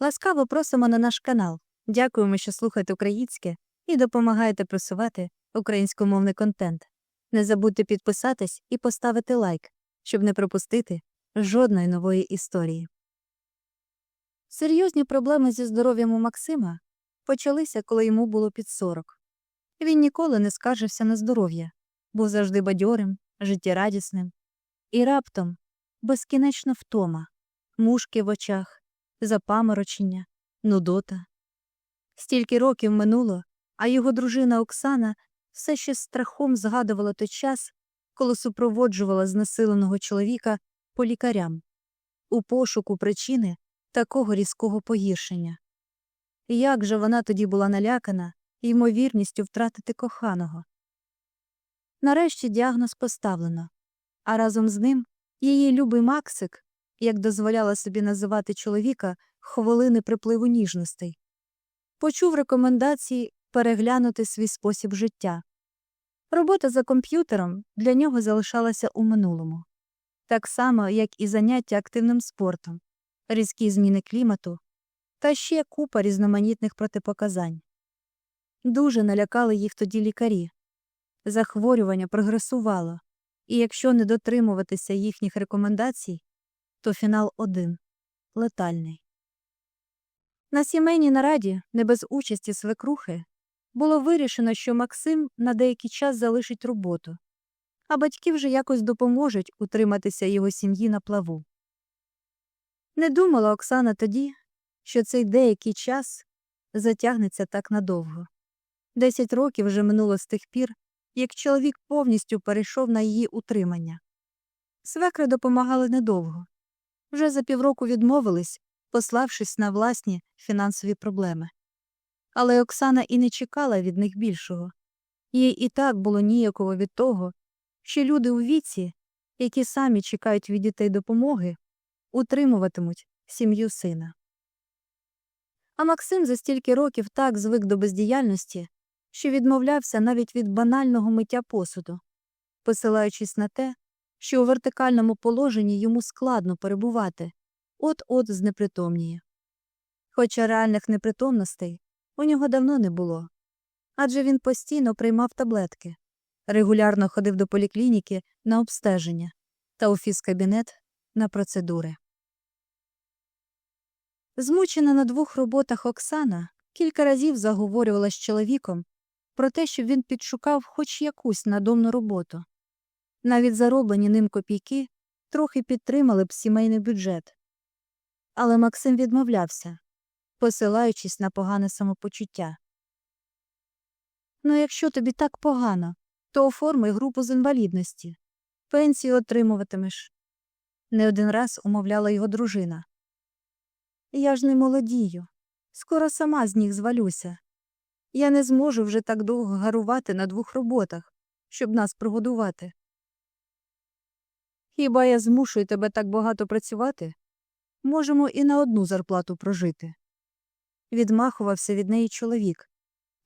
Ласкаво просимо на наш канал. Дякуємо, що слухаєте українське і допомагаєте просувати українськомовний контент. Не забудьте підписатись і поставити лайк, щоб не пропустити жодної нової історії. Серйозні проблеми зі здоров'ям у Максима почалися, коли йому було під 40. Він ніколи не скаржився на здоров'я, був завжди бадьорим, життєрадісним. І раптом безкінечно втома, мушки в очах, запаморочення, нудота. Стільки років минуло, а його дружина Оксана все ще страхом згадувала той час, коли супроводжувала знесиленого чоловіка по лікарям у пошуку причини такого різкого погіршення. Як же вона тоді була налякана ймовірністю втратити коханого. Нарешті діагноз поставлено, а разом з ним її любий Максик, як дозволяла собі називати чоловіка хвилини припливу ніжностей, почув рекомендації переглянути свій спосіб життя. Робота за комп'ютером для нього залишалася у минулому, так само, як і заняття активним спортом, різкі зміни клімату та ще купа різноманітних протипоказань. Дуже налякали їх тоді лікарі. Захворювання прогресувало, і якщо не дотримуватися їхніх рекомендацій, то фінал один летальний. На сімейній нараді, не без участі свекрухи, було вирішено, що Максим на деякий час залишить роботу, а батьки вже якось допоможуть утриматися його сім'ї на плаву. Не думала Оксана тоді, що цей деякий час затягнеться так надовго. Десять років вже минуло з тих пір, як чоловік повністю перейшов на її утримання. Свекри допомагали недовго. Вже за півроку відмовились, пославшись на власні фінансові проблеми. Але Оксана і не чекала від них більшого. Їй і так було ніяково від того, що люди у віці, які самі чекають від дітей допомоги, утримуватимуть сім'ю сина. А Максим за стільки років так звик до бездіяльності, що відмовлявся навіть від банального миття посуду, посилаючись на те, що у вертикальному положенні йому складно перебувати, от-от знепритомніє. Хоча реальних непритомностей у нього давно не було, адже він постійно приймав таблетки, регулярно ходив до поліклініки на обстеження та у фізкабінет на процедури. Змучена на двох роботах Оксана кілька разів заговорювала з чоловіком про те, щоб він підшукав хоч якусь надомну роботу. Навіть зароблені ним копійки трохи підтримали б сімейний бюджет. Але Максим відмовлявся, посилаючись на погане самопочуття. Ну, якщо тобі так погано, то оформи групу з інвалідності. Пенсію отримуватимеш. Не один раз умовляла його дружина. Я ж не молодію. Скоро сама з них звалюся. Я не зможу вже так довго гарувати на двох роботах, щоб нас прогодувати. Хіба я змушую тебе так багато працювати? Можемо і на одну зарплату прожити. Відмахувався від неї чоловік,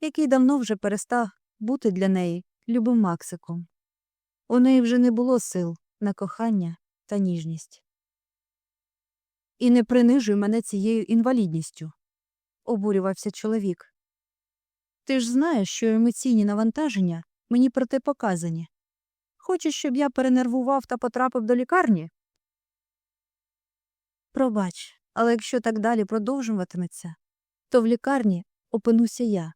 який давно вже перестав бути для неї любим Максиком. У неї вже не було сил на кохання та ніжність. І не принижуй мене цією інвалідністю, обурювався чоловік. Ти ж знаєш, що емоційні навантаження мені протипоказані. Хочеш, щоб я перенервував та потрапив до лікарні? Пробач, але якщо так далі продовжуватиметься, то в лікарні опинуся я.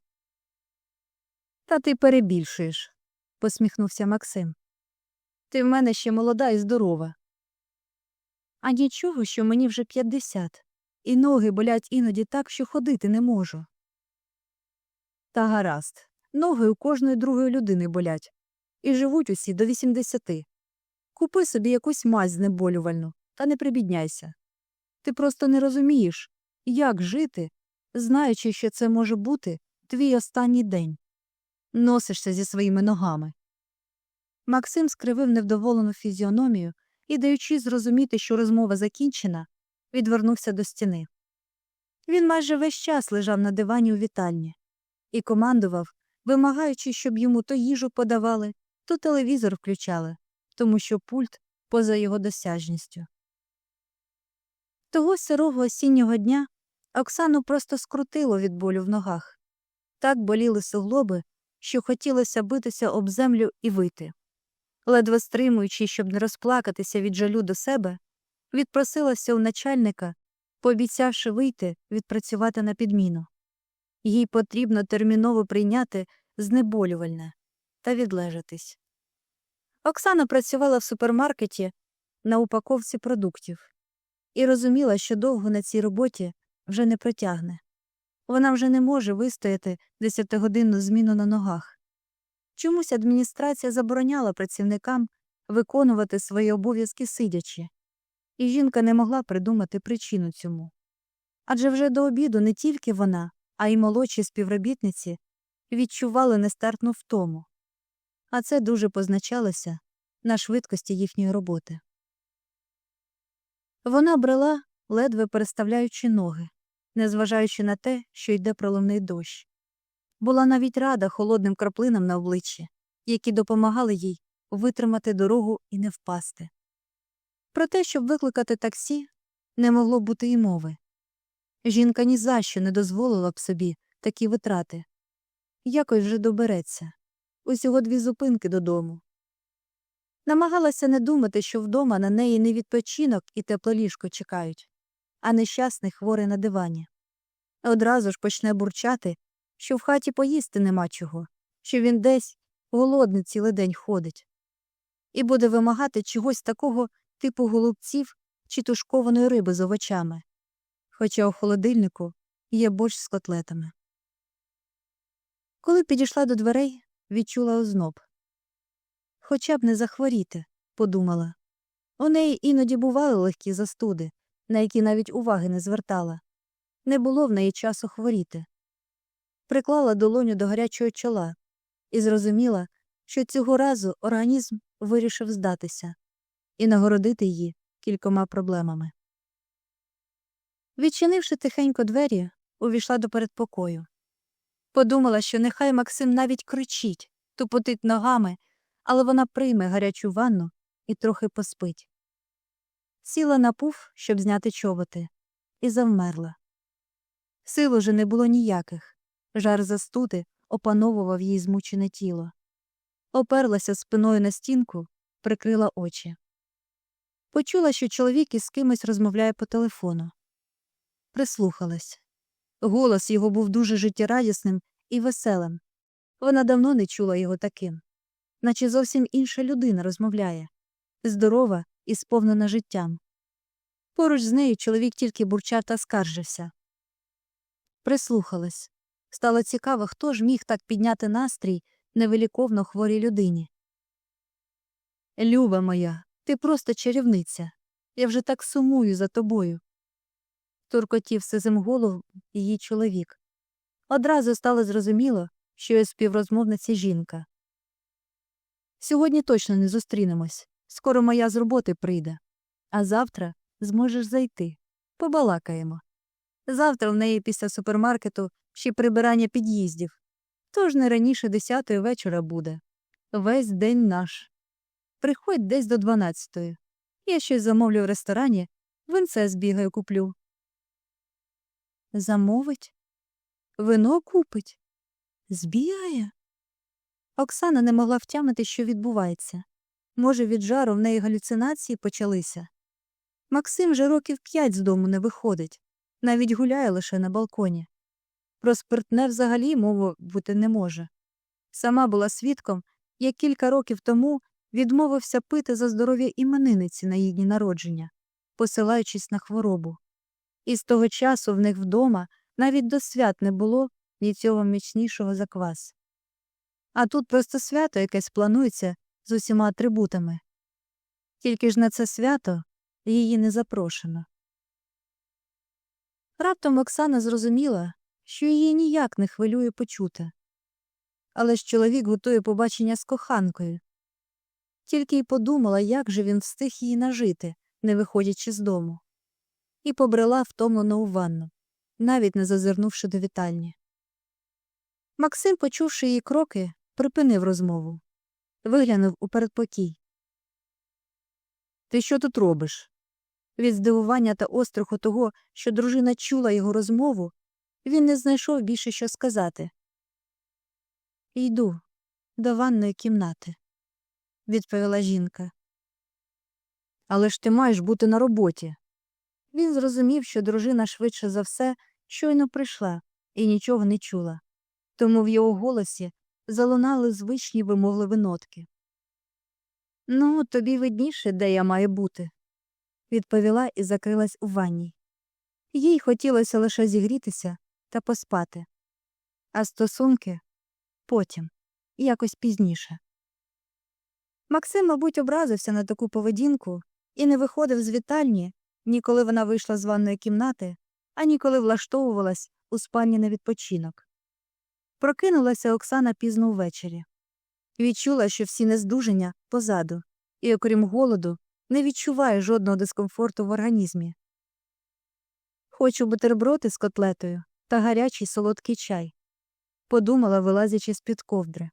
Та ти перебільшуєш, посміхнувся Максим. Ти в мене ще молода і здорова. А нічого, що мені вже п'ятдесят, і ноги болять іноді так, що ходити не можу. Та гаразд, ноги у кожної другої людини болять, і живуть усі до вісімдесяти. Купи собі якусь мазь знеболювальну та не прибідняйся. Ти просто не розумієш, як жити, знаючи, що це може бути твій останній день. Носишся зі своїми ногами. Максим скривив невдоволену фізіономію і, даючи зрозуміти, що розмова закінчена, відвернувся до стіни. Він майже весь час лежав на дивані у вітальні і командував, вимагаючи, щоб йому то їжу подавали, то телевізор включали, тому що пульт поза його досяжністю. Того сирого осіннього дня Оксану просто скрутило від болю в ногах. Так боліли суглоби, що хотілося битися об землю і вити. Ледве стримуючи, щоб не розплакатися від жалю до себе, відпросилася у начальника, пообіцявши вийти відпрацювати на підміну. Їй потрібно терміново прийняти знеболювальне та відлежатись. Оксана працювала в супермаркеті на упаковці продуктів і розуміла, що довго на цій роботі вже не протягне. Вона вже не може вистояти десятигодинну зміну на ногах. Чомусь адміністрація забороняла працівникам виконувати свої обов'язки сидячи, і жінка не могла придумати причину цьому. Адже вже до обіду не тільки вона, а й молодші співробітниці відчували нестартну втому, а це дуже позначалося на швидкості їхньої роботи. Вона брела, ледве переставляючи ноги, незважаючи на те, що йде проливний дощ. Була навіть рада холодним краплинам на обличчі, які допомагали їй витримати дорогу і не впасти. Про те, щоб викликати таксі, не могло бути й мови. Жінка ні за що не дозволила б собі такі витрати. Якось вже добереться. Усього дві зупинки додому. Намагалася не думати, що вдома на неї не відпочинок і тепле ліжко чекають, а нещасний хворий на дивані. Одразу ж почне бурчати, що в хаті поїсти нема чого, що він десь голодний цілий день ходить, і буде вимагати чогось такого типу голубців чи тушкованої риби з овочами, хоча у холодильнику є борщ з котлетами. Коли підійшла до дверей, відчула озноб. Хоча б не захворіти, подумала. У неї іноді бували легкі застуди, на які навіть уваги не звертала. Не було в неї часу хворіти. Приклала долоню до гарячого чола і зрозуміла, що цього разу організм вирішив здатися і нагородити її кількома проблемами. Відчинивши тихенько двері, увійшла до передпокою. Подумала, що нехай Максим навіть кричить, тупотить ногами, але вона прийме гарячу ванну і трохи поспить. Сіла на пуф, щоб зняти чоботи, і завмерла. Сил уже не було ніяких. Жар застуди опановував її змучене тіло. Оперлася спиною на стінку, прикрила очі. Почула, що чоловік із кимось розмовляє по телефону. Прислухалась. Голос його був дуже життєрадісним і веселим. Вона давно не чула його таким, наче зовсім інша людина розмовляє здорова і сповнена життям. Поруч з нею чоловік тільки бурчав та скаржився. Прислухалась. Стало цікаво, хто ж міг так підняти настрій невиліковно хворій людині. Люба моя, ти просто чарівниця. Я вже так сумую за тобою. Туркотів сизим голову її чоловік. Одразу стало зрозуміло, що я співрозмовниця жінка. Сьогодні точно не зустрінемось. Скоро моя з роботи прийде. А завтра зможеш зайти. Побалакаємо. Завтра в неї після супермаркету ще прибирання під'їздів. Тож не раніше десятої вечора буде. Весь день наш. Приходь десь до дванадцятої. Я щось замовлю в ресторані, винце збігаю куплю. Замовить? Вино купить? Збігає? Оксана не могла втямити, що відбувається. Може, від жару в неї галюцинації почалися. Максим вже років п'ять з дому не виходить, навіть гуляє лише на балконі. Про спиртне взагалі мови бути не може. Сама була свідком, як кілька років тому відмовився пити за здоров'я іменинниці на їхні народження, посилаючись на хворобу. І з того часу в них вдома навіть до свят не було нічого міцнішого за квас. А тут просто свято якесь планується з усіма атрибутами. Тільки ж на це свято її не запрошено. Раптом Оксана зрозуміла, що її ніяк не хвилює почуте. Але ж чоловік готує побачення з коханкою. Тільки й подумала, як же він встиг її нажити, не виходячи з дому, і побрела втомлено у ванну, навіть не зазирнувши до вітальні. Максим, почувши її кроки, припинив розмову, виглянув у передпокій. Ти що тут робиш? Від здивування та остраху того, що дружина чула його розмову, він не знайшов більше що сказати. Йду до ванної кімнати, відповіла жінка. Але ж ти маєш бути на роботі. Він зрозумів, що дружина швидше за все щойно прийшла і нічого не чула, тому в його голосі залунали звичні вимовливі нотки. Ну, тобі видніше, де я маю бути, відповіла і закрилась у ванній. Їй хотілося лише зігрітися та поспати, а стосунки потім, якось пізніше. Максим, мабуть, образився на таку поведінку і не виходив з вітальні, ні коли вона вийшла з ванної кімнати, ані коли влаштовувалась у спальні на відпочинок. Прокинулася Оксана пізно ввечері. Відчула, що всі нездужання позаду, і, окрім голоду, не відчуває жодного дискомфорту в організмі. Хочу бутерброди з котлетою та гарячий солодкий чай, подумала, вилазячи з під ковдри.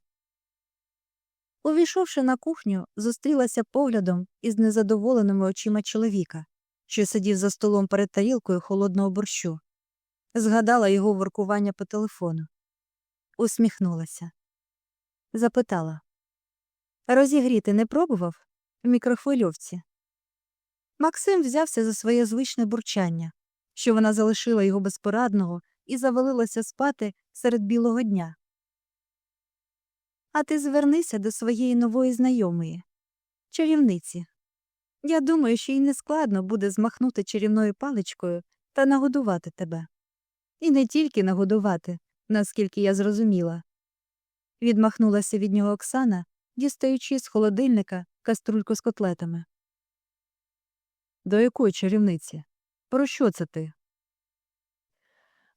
Увійшовши на кухню, зустрілася поглядом із незадоволеними очима чоловіка, що сидів за столом перед тарілкою холодного борщу. Згадала його воркування по телефону. Усміхнулася. Запитала Розігріти не пробував в мікрохвильовці. Максим взявся за своє звичне бурчання, що вона залишила його безпорадного і завалилася спати серед білого дня. А ти звернися до своєї нової знайомої, чарівниці. Я думаю, що їй нескладно буде змахнути чарівною паличкою та нагодувати тебе. І не тільки нагодувати, наскільки я зрозуміла. Відмахнулася від нього Оксана, дістаючи з холодильника каструльку з котлетами. До якої чарівниці? Про що це ти?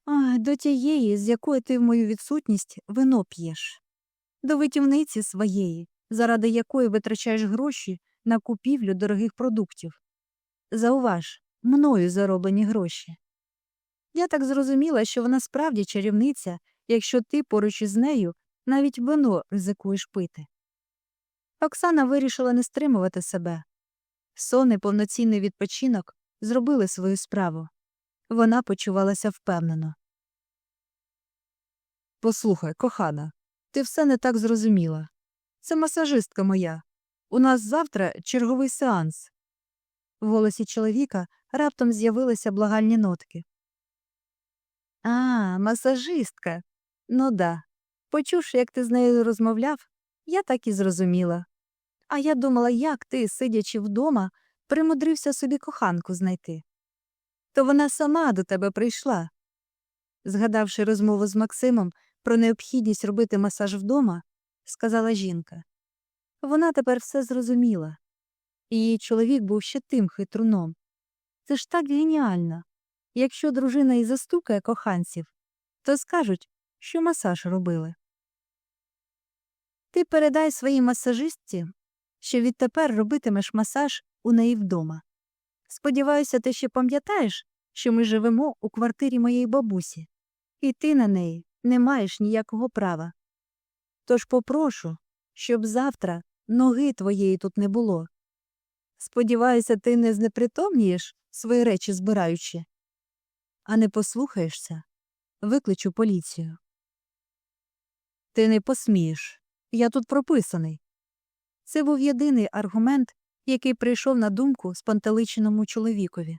А, до тієї, з якої ти в мою відсутність вино п'єш. До витівниці своєї, заради якої витрачаєш гроші на купівлю дорогих продуктів. Зауваж, мною зароблені гроші. Я так зрозуміла, що вона справді чарівниця, якщо ти поруч із нею навіть вино ризикуєш пити. Оксана вирішила не стримувати себе. Сон і повноцінний відпочинок зробили свою справу. Вона почувалася впевнено. Послухай, кохана, ти все не так зрозуміла. Це масажистка моя. У нас завтра черговий сеанс. В голосі чоловіка раптом з'явилися благальні нотки. А, масажистка. Ну да. Почувши, як ти з нею розмовляв, я так і зрозуміла. А я думала, як ти, сидячи вдома, примудрився собі коханку знайти. То вона сама до тебе прийшла. Згадавши розмову з Максимом про необхідність робити масаж вдома, сказала жінка. Вона тепер все зрозуміла. Її чоловік був ще тим хитруном. Це ж так геніально. Якщо дружина і застукає коханців, то скажуть, що масаж робили. Ти передай своїй масажистці, що відтепер робитимеш масаж у неї вдома. Сподіваюся, ти ще пам'ятаєш, що ми живемо у квартирі моєї бабусі, і ти на неї не маєш ніякого права. Тож попрошу, щоб завтра ноги твоєї тут не було. Сподіваюся, ти не знепритомнієш свої речі збираючи, а не послухаєшся, викличу поліцію. Ти не посмієш. Я тут прописаний. Це був єдиний аргумент, який прийшов на думку спантеличеному чоловікові.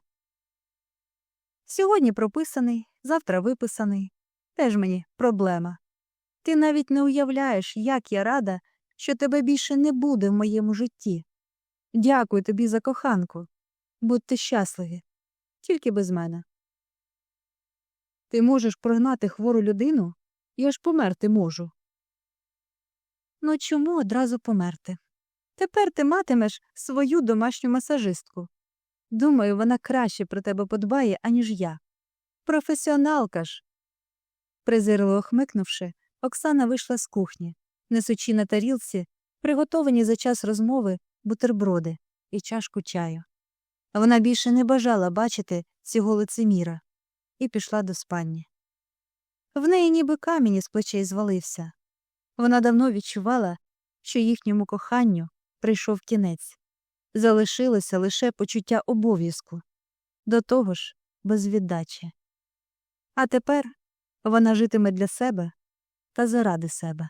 Сьогодні прописаний, завтра виписаний. Теж мені проблема. Ти навіть не уявляєш, як я рада, що тебе більше не буде в моєму житті. Дякую тобі за коханку. Будьте щасливі, тільки без мене. Ти можеш прогнати хвору людину? Я ж померти можу. Ну чому одразу померти? Тепер ти матимеш свою домашню масажистку. Думаю, вона краще про тебе подбає, аніж я. Професіоналка ж. Презирливо хмикнувши, Оксана вийшла з кухні, несучи на тарілці, приготовані за час розмови бутерброди і чашку чаю. Вона більше не бажала бачити цього лицеміра і пішла до спальні. В неї ніби камінь із плечей звалився. Вона давно відчувала, що їхньому коханню прийшов кінець. Залишилося лише почуття обов'язку, до того ж без віддачі. А тепер вона житиме для себе та заради себе.